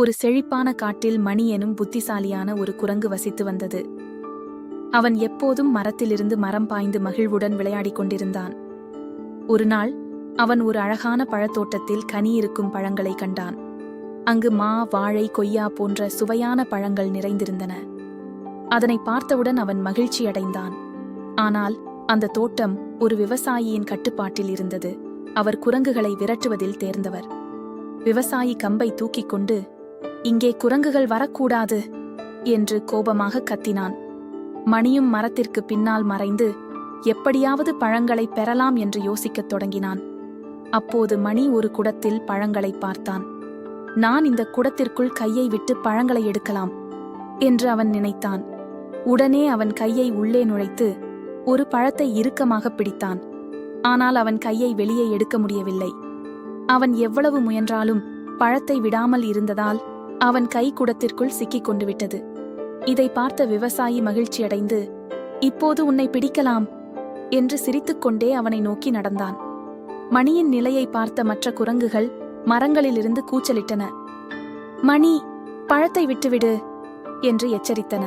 ஒரு செழிப்பான காட்டில் மணி எனும் புத்திசாலியான ஒரு குரங்கு வசித்து வந்தது. அவன் எப்போதும் மரத்திலிருந்து மரம் பாய்ந்து மகிழ்வுடன் விளையாடிக் கொண்டிருந்தான். ஒரு நாள் அவன் ஒரு அழகான பழத்தோட்டத்தில் கனி இருக்கும் பழங்களை கண்டான். அங்கு மா வாழை கொய்யா போன்ற சுவையான பழங்கள் நிறைந்திருந்தன. அதனை பார்த்தவுடன் அவன் மகிழ்ச்சியடைந்தான் ஆனால் அந்த தோட்டம் ஒரு விவசாயியின் கட்டுப்பாட்டில் இருந்தது. அவர் குரங்குகளை விரட்டுவதில் தேர்ந்தவர். விவசாயி கம்பை தூக்கிக் கொண்டு இங்கே குரங்குகள் வரக்கூடாது என்று கோபமாக கத்தினான். மணியும் மரத்திற்கு பின்னால் மறைந்து எப்படியாவது பழங்களை பெறலாம் என்று யோசிக்கத் தொடங்கினான். அப்போது மணி ஒரு குடத்தில் பழங்களை பார்த்தான். நான் இந்த குடத்திற்குள் கையை விட்டு பழங்களை எடுக்கலாம் என்று அவன் நினைத்தான். உடனே அவன் கையை உள்ளே நுழைத்து ஒரு பழத்தை இறுக்கமாக பிடித்தான். ஆனால் அவன் கையை வெளியே எடுக்க முடியவில்லை. அவன் எவ்வளவு முயன்றாலும் பழத்தை விடாமல் இருந்ததால் அவன் கை குடத்திற்குள் சிக்கிக் கொண்டு விட்டது இதை பார்த்த விவசாயி மகிழ்ச்சியடைந்து இப்போது உன்னை பிடிக்கலாம் என்று சிரித்துக்கொண்டே அவனை நோக்கி நடந்தான். மணியின் நிலையை பார்த்த மற்ற குரங்குகள் மரங்களிலிருந்து கூச்சலிட்டன. மணி பழத்தை விட்டுவிடு என்று எச்சரித்தன.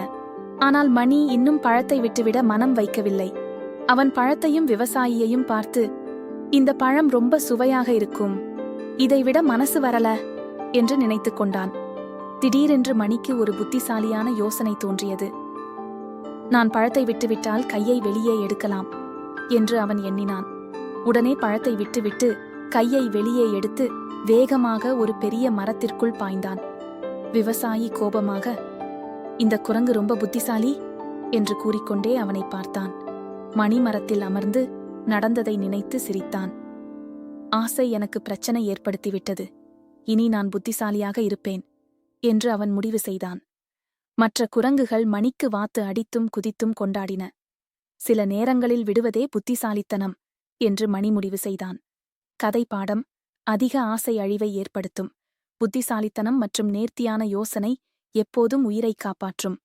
ஆனால் மணி இன்னும் பழத்தை விட்டுவிட மனம் வைக்கவில்லை. அவன் பழத்தையும் விவசாயியையும் பார்த்து இந்த பழம் ரொம்ப சுவையாக இருக்கும். இதைவிட மனசு வரல என்று நினைத்துக் கொண்டான் திடீரென்று மணிக்கு ஒரு புத்திசாலியான யோசனை தோன்றியது. நான் பழத்தை விட்டுவிட்டால் கையை வெளியே எடுக்கலாம் என்று அவன் எண்ணினான். உடனே பழத்தை விட்டுவிட்டு கையை வெளியே எடுத்து வேகமாக ஒரு பெரிய மரத்திற்குள் பாய்ந்தான். விவசாயி கோபமாக இந்த குரங்கு ரொம்ப புத்திசாலி என்று கூறிக்கொண்டே அவனை பார்த்தான். மணிமரத்தில் அமர்ந்து நடந்ததை நினைத்து சிரித்தான். ஆசை எனக்கு பிரச்சனை ஏற்படுத்திவிட்டது. இனி நான் புத்திசாலியாக இருப்பேன். என்று அவன் முடிவு செய்தான். மற்ற குரங்குகள் மணிக்கு வாத்து அடித்தும் குதித்தும் கொண்டாடின. சில நேரங்களில் விடுவதே புத்திசாலித்தனம் என்று மணி முடிவு செய்தான். கதை பாடம் அதிக ஆசை அழிவை ஏற்படுத்தும். புத்திசாலித்தனம் மற்றும் நேர்த்தியான யோசனை எப்போதும் உயிரைக் காப்பாற்றும்.